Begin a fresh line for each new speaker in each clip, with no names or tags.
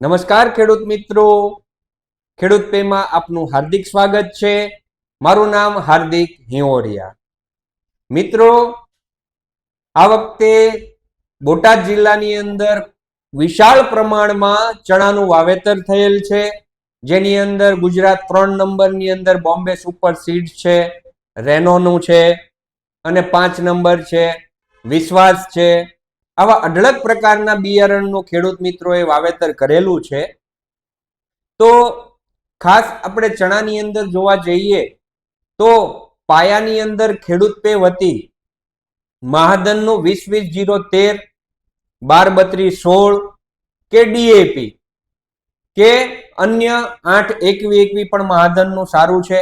નમસ્કાર ખેડૂત મિત્રો. ખેડૂત પેમાં આપનું હાર્દિક સ્વાગત છે. મારું નામ હાર્દિક હિંવરિયા મિત્રો, આ વખતે બોટાદ જિલ્લાની અંદર વિશાળ પ્રમાણમાં ચણાનું વાવેતર થયેલ છે. જેની અંદર ગુજરાત ત્રણ નંબરની અંદર બોમ્બે સુપર સીડ છે, રેનોનું છે અને પાંચ નંબર છે, વિશ્વાસ છે આવા અઢળક પ્રકારના બિયારણનું ખેડૂત મિત્રોએ વાવેતર કરેલું છે. તો ખાસ આપણે ચણાની અંદર જોવા જઈએ તો પાયાની અંદર ખેડૂત પે વતી મહાદનનું વીસ વીસ જીરો તેર બાર બત્રીસ સોળ કે ડીએપી કે અન્ય આઠ એકવી એકવી પણ મહાદનનું સારું છે.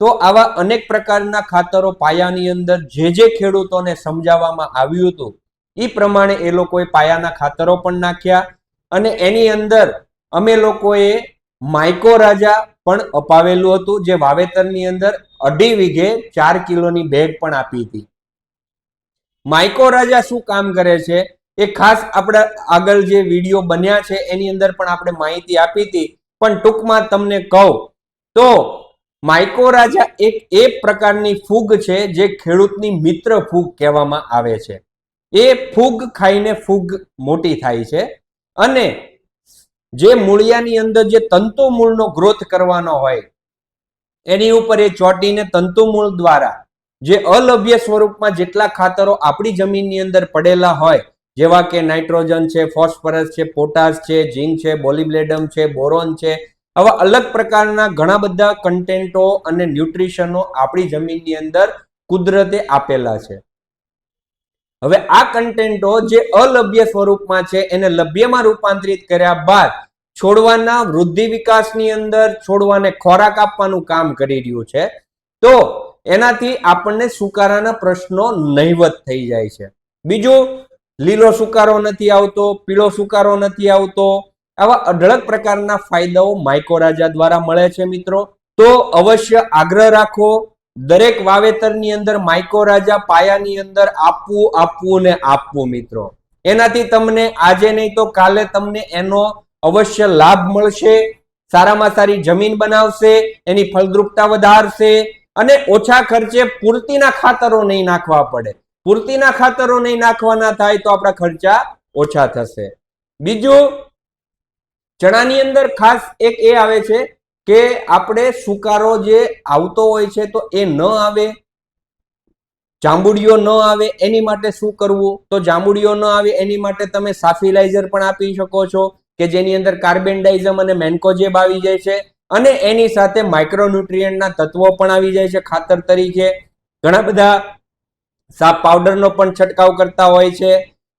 તો આવા અનેક પ્રકારના ખાતરો પાયાની અંદર જે જે ખેડૂતોને સમજાવવામાં આવ્યું હતું એ પ્રમાણે એ લોકોએ પાયાના ખાતરો પણ નાખ્યા અને એની અંદર અમે લોકોએ માઇકો રાજા પણ અપાવેલું હતું, જે વાવેતરની અંદર અઢી વીઘે ચાર કિલોની બેગ પણ આપી હતી. માઇકો રાજા શું કામ કરે છે? એ ખાસ આપણે આગળ જે વીડિયો બન્યા છે, એની અંદર પણ આપણે માહિતી આપી હતી. પણ ટૂંકમાં તમને કહું તો માઇકો રાજા એક એ પ્રકારની ફૂગ છે, જે ખેડૂતની મિત્ર ફૂગ કહેવામાં આવે છે. એ ફૂગ ખાઈને ફૂગ મોટી થાય છે. અને જે મૂળિયાની અંદર જે તંતુ મૂળનો ગ્રોથ કરવાનો હોય, એની ઉપર એ ચોટીને તંતુ મૂળ દ્વારા જે અલભ્ય સ્વરૂપમાં જેટલા ખાતરો આપણી જમીનની અંદર પડેલા હોય, જેવા કે નાઇટ્રોજન છે, ફોસ્ફરસ છે, પોટાશ છે, ઝીંક છે, બોલિબ્લેડમ છે, બોરોન છે, આવા અલગ પ્રકારના ઘણા બધા કન્ટેન્ટો અને ન્યુટ્રિશનો આપણી જમીનની અંદર કુદરતે આપેલા છે. હવે આ કન્ટેન્ટો જે અલભ્ય સ્વરૂપમાં છે, એને લભ્યમાં રૂપાંતરિત કર્યા બાદ છોડવાના વૃદ્ધિ વિકાસની અંદર છોડવાને ખોરાક આપવાનું કામ કરી રહ્યું છે, તો એનાથી આપણને સુકારાના પ્રશ્નો નહીવત થઈ જાય છે. બીજું, લીલો સુકારો નથી આવતો, પીળો સુકારો નથી આવતો, આવા અઢળક પ્રકારના ફાયદાઓ માઇકોરાજા દ્વારા મળે છે મિત્રો. તો અવશ્ય આગ્રહ રાખો દરેક વાવેતરની અંદર માઇકો રાજા પાયાની અંદર આપવું આપવું ને આપવું, મિત્રો. એનાથી તમને આજે નહીં તો કાલે તમને એનો અવશ્ય લાભ મળશે, સારામાં સારી જમીન બનાવશે, એની ફળદ્રુપતા વધારશે અને ઓછા ખર્ચે પૂરતીના ખાતરો નહીં નાખવા પડે. પૂરતીના ખાતરો નહીં નાખવાના થાય તો આપણા ખર્ચા ઓછા થશે. બીજું, ચણાની અંદર ખાસ એક એ આવે છે કે આપણે સુકારો જે આવતો હોય છે તો એ ન આવે? જાંબુડીઓ ન આવે એની માટે શું કરવું? તો જાંબુડીઓ ન આવે એની માટે તમે સાફિલાઇઝર પણ આપી શકો છો કે જેની અંદર કાર્બેન્ડાઇઝમ અને મેન્કોજેબ આવી જાય છે અને એની સાથે માઇક્રોન્યુટ્રિયન્ટના તત્વો પણ આવી જાય છે ખાતર તરીકે. ઘણા બધા સાપ પાવડરનો પણ છંટકાવ કરતા હોય છે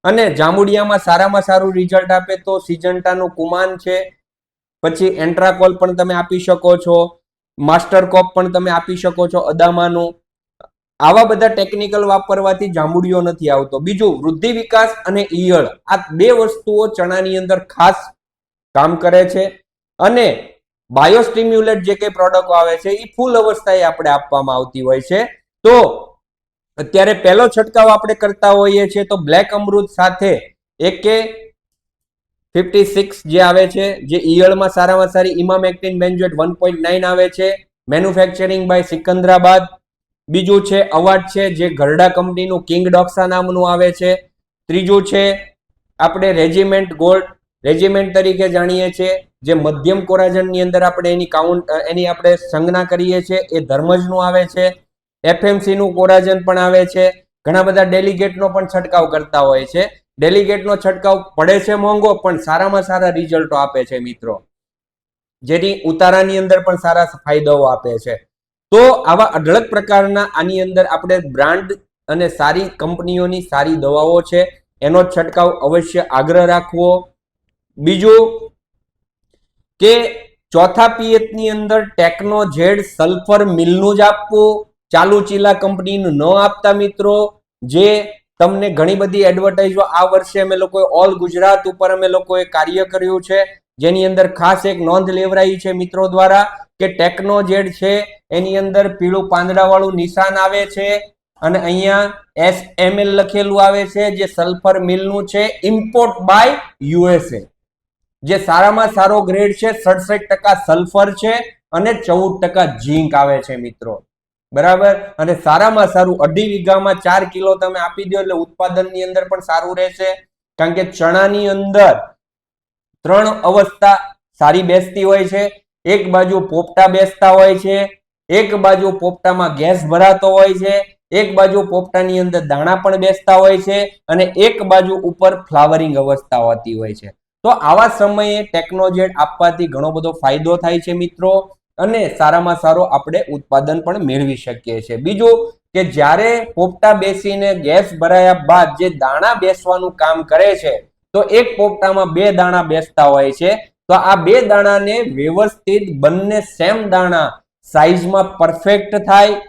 અને જાંબુડિયામાં સારામાં સારું રિઝલ્ટ આપે તો સિજન્ટાનું કુમાન છે. પછી એન્ટ્રાકોલ પણ તમે આપી શકો છો, માસ્ટર કોપ પણ તમે આપી શકો છો અદામાનું. આવા બધા ટેકનિકલ વાપરવાથી જાંબુડિયો નથી આવતો. બીજું, વૃદ્ધિ વિકાસ અને ઈયળ. આ બે વસ્તુઓ ચણાની અંદર ખાસ કામ કરે છે. અને બાયોસ્ટિમ્યુલેટ જે કઈ પ્રોડક્ટ આવે છે એ ફૂલ અવસ્થાએ આપણે આપવામાં આવતી હોય છે. તો અત્યારે પહેલો છંટકાવ આપણે કરતા હોઈએ છીએ તો બ્લેક અમૃત સાથે એક ફિફ્ટી સિક્સ જે આવે છે, જે ઈયળમાં સારામાં સારી emamectin benzoate one point nine આવે છે મેન્યુફેક્ચરિંગ બાય સિકંદરાબાદ. બીજું છે, અવાજ છે, જે ગરડા કંપનીનું કિંગ ડોક્સા નામનું આવે છે. ત્રીજું છે, આપણે રેજિમેન્ટ ગોલ્ડ, રેજિમેન્ટ તરીકે જાણીએ છીએ જે મધ્યમ કોરાજનની અંદર આપણે એની કાઉન્ટ એની આપણે સંજ્ઞા કરીએ છીએ એ ધર્મજનું આવે છે. એફએમસીનું કોરાજન પણ આવે છે. ઘણા બધા ડેલિગેટનો પણ છંટકાવ કરતા હોય છે. ડેલિગેટનો છંટકાવ પડે છે મોંઘો, પણ સારામાં સારા રિઝલ્ટો આપે છે મિત્રો. જેની ઉતારાની અંદર પણ સારા ફાયદાઓ આપે છે. તો આવા અઢળક પ્રકારના આની અંદર આપણે બ્રાન્ડ અને સારી કંપનીઓની સારી દવાઓ છે, એનો છંટકાવ અવશ્ય આગ્રહ રાખવો. બીજું કે ચોથા પિયતની અંદર ટેકનો ઝેડ સલ્ફર મિલનું જ આપવું. ચાલુ ચીલા કંપનીનું ન આપતા મિત્રો, જે તમને ઘણી બધી એડવર્ટાઇઝો આ વર્ષે અમે લોકોએ ઓલ ગુજરાત ઉપર અમે લોકોએ કાર્ય કર્યું છે. જેની અંદર ખાસ એક નોંધ લેવરાઈ છે મિત્રો દ્વારા કે ટેકનો જેડ છે, એની અંદર પીળું પાંદડાવાળું નિશાન આવે છે અને અહીંયા એસ એમ એલ લખેલું આવે છે જે સલ્ફર મિલનું છે ઇમ્પોર્ટ બાય યુએસએ જે સારામાં સારો ગ્રેડ છે, સડસઠ ટકા સલ્ફર છે અને ચૌદ ટકા ઝીંક આવે છે મિત્રો. બરાબર? અને સારામાં સારું, અઢી વીઘામાં ચાર કિલો તમે આપી દો એટલે ઉત્પાદનની અંદર પણ સારું રહેશે. કારણ કે ચણાની અંદર ત્રણ અવસ્થા સારી બેસતી હોય છે. એક બાજુ પોપટા બેસતા હોય છે. એક બાજુ પોપટામાં ગેસ ભરાતો હોય છે. એક બાજુ પોપટાની અંદર દાણા પણ બેસતા હોય છે અને એક બાજુ ઉપર ફ્લાવરિંગ અવસ્થા હોતી હોય છે. તો આવા સમયે ટેકનોજેટ આપવાથી ઘણો બધો ફાયદો થાય છે મિત્રો. અને સારામાં સારો આપણે ઉત્પાદન પણ મેળવી શકીએ છીએ. બીજું કે જ્યારે પોપટા બેસીને ગેસ ભરાયા બાદ જે દાણા બેસવાનું કામ કરે છે, તો એક પોપટામાં બે દાણા બેસતા હોય છે, તો આ બે દાણાને વ્યવસ્થિત બંને સેમ દાણા સાઈઝમાં પરફેક્ટ થાય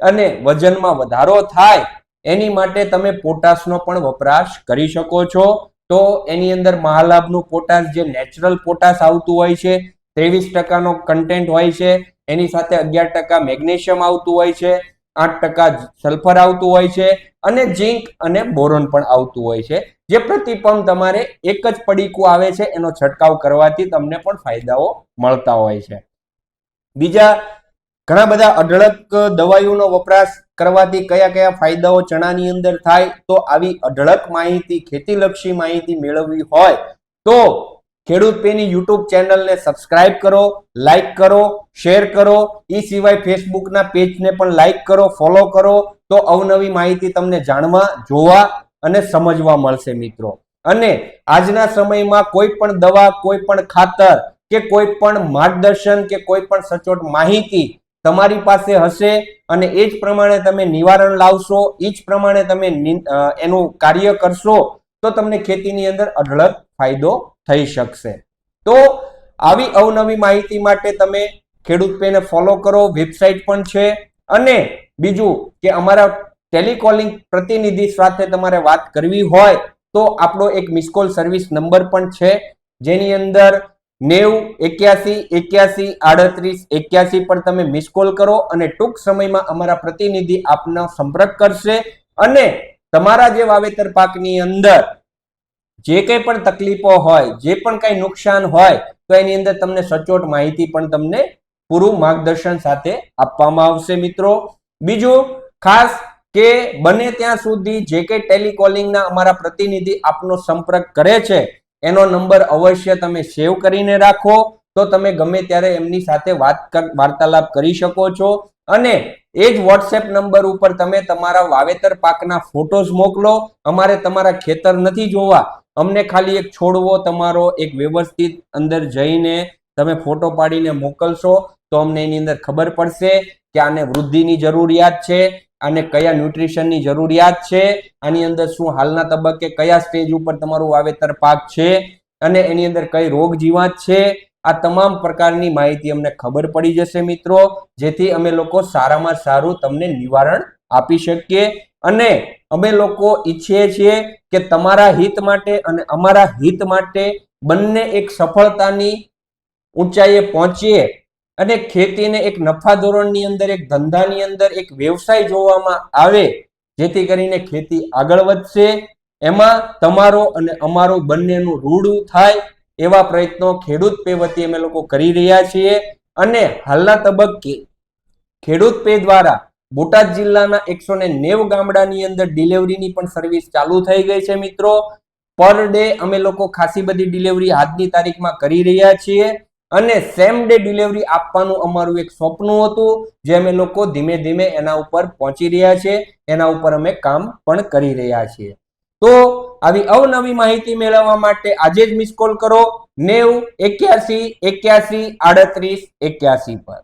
અને વજનમાં વધારો થાય, એની માટે તમે પોટાશનો પણ વપરાશ કરી શકો છો. તો એની અંદર મહાલાભનું પોટાશ, જે નેચરલ પોટાશ આવતું હોય છે ત્રેવીસ ટકાનો કન્ટેન્ટ હોય છે, એની સાથે અગિયાર ટકા મેગ્નેશિયમ આવતું હોય છે, આઠ ટકા સલ્ફર આવતું હોય છે અને ઝીંક અને બોરોન પણ આવતું હોય છે. જે પ્રતિપંપ તમારે એક જ પડીકું આવે છે, એનો છંટકાવ કરવાથી તમને પણ ફાયદાઓ મળતા હોય છે. બીજા, ઘણા બધા અઢળક દવાઈઓનો વપરાશ કરવાથી કયા કયા ફાયદાઓ ચણાની અંદર થાય, તો આવી અઢળક માહિતી, ખેતીલક્ષી માહિતી મેળવવી હોય, તો ખેડૂત પેની યુટ્યુબ ચેનલને સબસ્ક્રાઇબ કરો, લાઇક કરો, શેર કરો. એ સિવાય ફેસબુકના પેજને પણ લાઇક કરો, ફોલો કરો. તો અવનવી માહિતી તમને જાણવા, જોવા અને સમજવા મળશે મિત્રો. અને આજના સમયમાં કોઈ પણ દવા, કોઈ પણ ખાતર કે કોઈ પણ માર્ગદર્શન કે કોઈ પણ સચોટ માહિતી તમારી પાસે હશે અને એ જ પ્રમાણે તમે નિવારણ લાવશો એ જ પ્રમાણે તમે એનું કાર્ય કરશો, તો તમને ખેતીની અંદર અઢળક ફાયદો થઈ શકશે. તો આવી અવનવી માહિતી માટે તમે ખેડૂત પેને ફોલો કરો વેબસાઇટ પણ છે. અને બીજું કે અમારા ટેલિકોલિંગ પ્રતિનિધિ સાથે તમારે વાત કરવી હોય તો આપણો એક મિસકોલ સર્વિસ નંબર પણ છે. જેની અંદર નેવ, એક્યાસી એક્યાસી, આડત્રીસ, એક્યાસી પર તમે મિસ કોલ કરો અને ટૂંક સમયમાં અમારા પ્રતિનિધિ આપનો સંપર્ક કરશે. અને તમારા જે વાવેતર પાકની અંદર જે કંઈ પણ તકલીફો હોય, જે પણ કંઈ નુકસાન હોય, તો એની અંદર તમને સચોટ માહિતી પણ તમને પૂરું માર્ગદર્શન સાથે આપવામાં આવશે મિત્રો. બીજું, ખાસ કે બને ત્યાં સુધી જે કંઈ ટેલિકોલિંગના અમારા પ્રતિનિધિ આપનો સંપર્ક કરે છે, એનો નંબર અવશ્ય તમે સેવ કરીને રાખો, તો તમે ગમે ત્યારે એમની સાથે વાત વાર્તાલાપ કરી શકો છો. અને એ જ વોટ્સએપ નંબર ઉપર તમે તમારા વાવેતર પાકના ફોટોઝ મોકલો. અમારે તમારા ખેતર નથી જોવા. અમને ખાલી એક છોડવો, તમારો એક વ્યવસ્થિત અંદર જઈને તમે ફોટો પાડીને મોકલશો, તો અમને એની અંદર ખબર પડશે કે આને વૃદ્ધિની જરૂરિયાત છે, આને કયા ન્યુટ્રિશનની જરૂરિયાત છે, આની અંદર શું હાલના તબક્કે કયા સ્ટેજ ઉપર તમારું વાવેતર પાક છે, અને એની અંદર કઈ રોગ જીવાત છે, આ તમામ પ્રકારની માહિતી અમને ખબર પડી જશે મિત્રો, જેથી અમે લોકો સારામાં સારું તમને નિવારણ આપી શકીએ. અને અમે લોકો ઈચ્છીએ છીએ કે તમારા હિત માટે અને અમારા હિત માટે બંને એક સફળતાની ઊંચાઈએ પહોંચીએ અને ખેતીને એક નફા ધોરણની અંદર, એક ધંધાની અંદર એક વ્યવસાય જોવામાં આવે, જેથી કરીને ખેતી આગળ વધશે. એમાં તમારો અને અમારો બંનેનું રૂડું થાય એવા પ્રયત્નો ખેડૂત પે વતી અમે લોકો કરી રહ્યા છીએ. અને હાલના તબક્કે ખેડૂત પે દ્વારા બોટાદ જિલ્લાના એકસો ને નેવ ગામડાની અંદર ડિલિવરીની પણ સર્વિસ ચાલુ થઈ ગઈ છે મિત્રો. પર ડે અમે લોકો ખાસી બધી ડિલિવરી આજની તારીખમાં કરી રહ્યા છીએ. અને સેમ ડે ડિલિવરી આપવાનું અમારું એક સ્વપ્ન હતું, જે અમે લોકો ધીમે ધીમે એના ઉપર પહોંચી રહ્યા છે એના ઉપર અમે કામ પણ કરી રહ્યા છીએ. તો આવી અવનવી માહિતી મેળવવા માટે આજે જ મિસ કોલ કરો. નેવ એક્યાસી એક્યાસી આડત્રીસ એક્યાસી પર.